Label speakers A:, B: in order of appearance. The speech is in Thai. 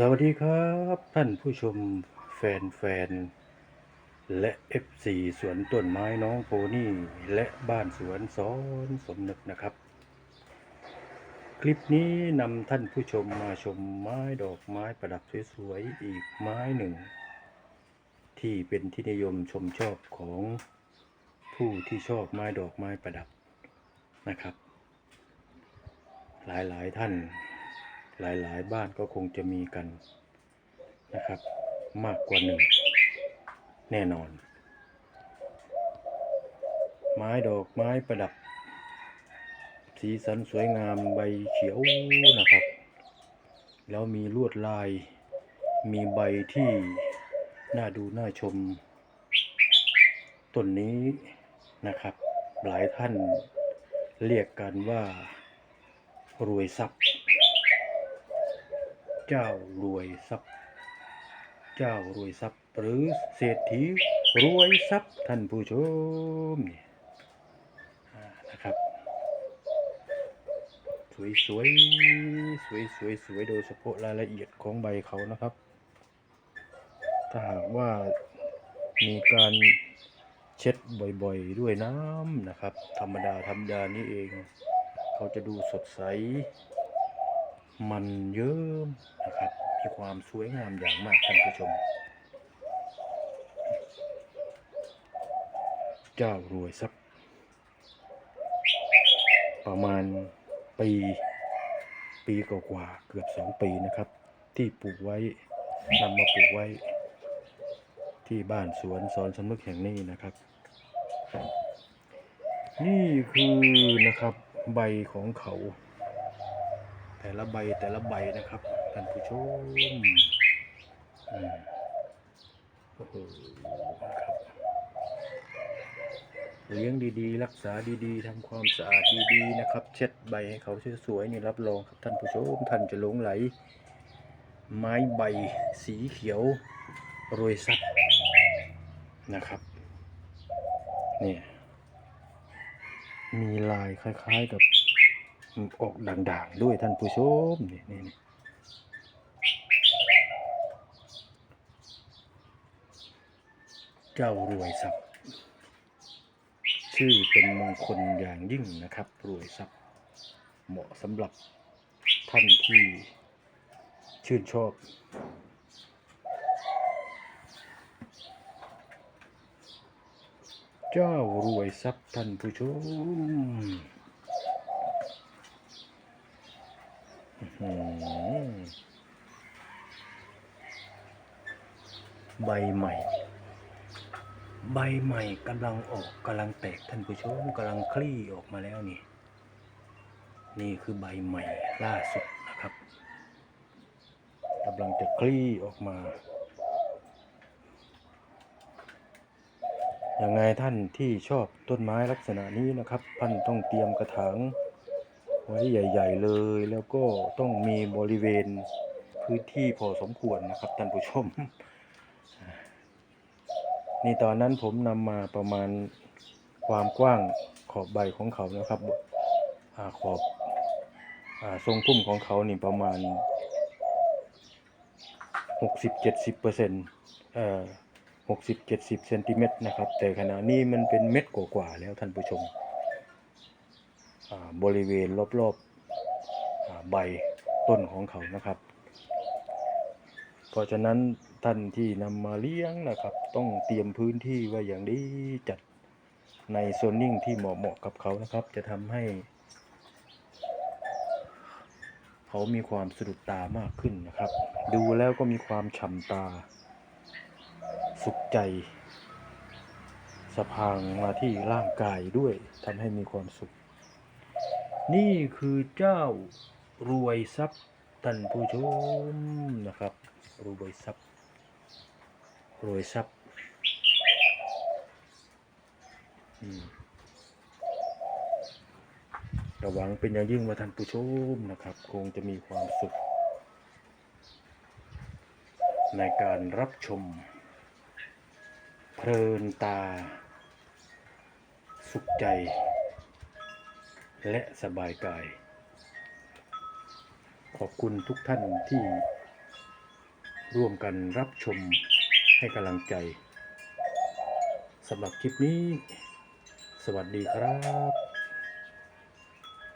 A: สวัสดีครับท่านผู้ชมแฟนๆและ FC สวนต้นไม้น้องโพนี่และบ้านสวนสอนสมนึกนะครับ คลิปนี้นำท่านผู้ชมมาชมไม้ดอกไม้ประดับสวยๆอีกไม้หนึ่ง ที่เป็นที่นิยมชมชอบของผู้ที่ชอบไม้ดอกไม้ประดับนะครับ หลายๆท่าน หลายๆ บ้านก็คงจะมีกันนะครับ มากกว่าหนึ่งแน่นอน ไม้ดอกไม้ประดับ สีสันสวยงามใบเขียวนะครับ แล้วมีลวดลายมีใบที่น่าดูน่าชมต้นนี้นะครับ หลายท่านเรียกกันว่ารวยทรัพย์ เจ้ารวยทรัพย์ เจ้ารวยทรัพย์ หรือเศรษฐีรวยทรัพย์ท่านผู้ชมเนี่ยนะครับ สวยสวยสวยสวยสวยๆโดยเฉพาะรายละเอียดของใบเขานะครับ ถ้าหากว่ามีการเช็ดบ่อยๆ ด้วยน้ำนะครับ ธรรมดาธรรมดานี่เอง เขาจะดูสดใส มันเยิ้มนะครับมีความสวยงามอย่างมากท่านผู้ชม เจ้ารวยสักประมาณปี ปีกว่าเกือบสองปีนะครับ ที่ปลูกไว้นำมาปลูกไว้ ที่บ้านสวนสอนสำนึกแห่งนี้นะครับ นี่คือนะครับใบของเขา แต่ละใบแต่ละใบนะครับท่านผู้ชมโอ้โหครับเลี้ยงดีๆ รักษาดีๆทำความสะอาดดีๆนะครับ เช็ดใบให้เขาสวยๆนี่รับรองครับท่านผู้ชมท่านจะหลงไหล ไม้ใบสีเขียวโรยซับนะครับเนี่ยมีลายคล้ายๆกับ ออกด่างๆด้วยท่านผู้ชมนี่นี่นี่เจ้ารวยทรัพย์ชื่อเป็นมงคลอย่างยิ่งนะครับ รวยทรัพย์ เหมาะสำหรับท่านที่ชื่นชอบเจ้ารวยทรัพย์ท่านผู้ชม ใบใหม่ ใบใหม่กำลังออกกำลังแตกท่านผู้ชมกำลังคลี่ออกมาแล้วนี่ นี่คือใบใหม่ล่าสุดนะครับกำลังจะคลี่ออกมาอย่างไงท่านที่ชอบต้นไม้ลักษณะนี้นะครับ ท่านต้องเตรียมกระถางไว้ใหญ่ ๆ เลย แล้วก็ต้องมีบริเวณพื้นที่พอสมควรนะครับท่านผู้ชม นี่ตอนนั้นผมนำมาประมาณความกว้างขอบใบของเขานะครับอขอบอทรงพุ่มของเขานี่ประมาณหกสิบเปอร์เซ็นต์เอ่อหกสิบเจ็ดสิบเซนติเมตรนะครับ แต่ขณะนี้มันเป็นเม็ดกว่าๆแล้วท่านผู้ชม บริเวณรอบๆใบต้นของเขานะครับ เพราะฉะนั้น ท่านที่นำมาเลี้ยงนะครับ ต้องเตรียมพื้นที่ไว้อย่างดีจัดในโซนนิ่งที่เหมาะเหมาะกับเขานะครับ จะทำให้ เขามีความสะดุดตามากขึ้นนะครับ ดูแล้วก็มีความฉ่ำตา สุขใจสะพางมาที่ร่างกายด้วยทำให้มีความสุข นี่คือเจ้ารวยทรัพย์ท่านผู้ชมนะครับ รวยทรัพย์ รวยทรัพย์ระวังเป็นอย่างยิ่งว่าท่านผู้ชมนะครับ คงจะมีความสุข ในการรับชม เพลินตา สุขใจ และสบายกาย ขอบคุณทุกท่านที่ร่วมกันรับชม ให้กำลังใจสำหรับคลิปนี้ สวัสดีครับ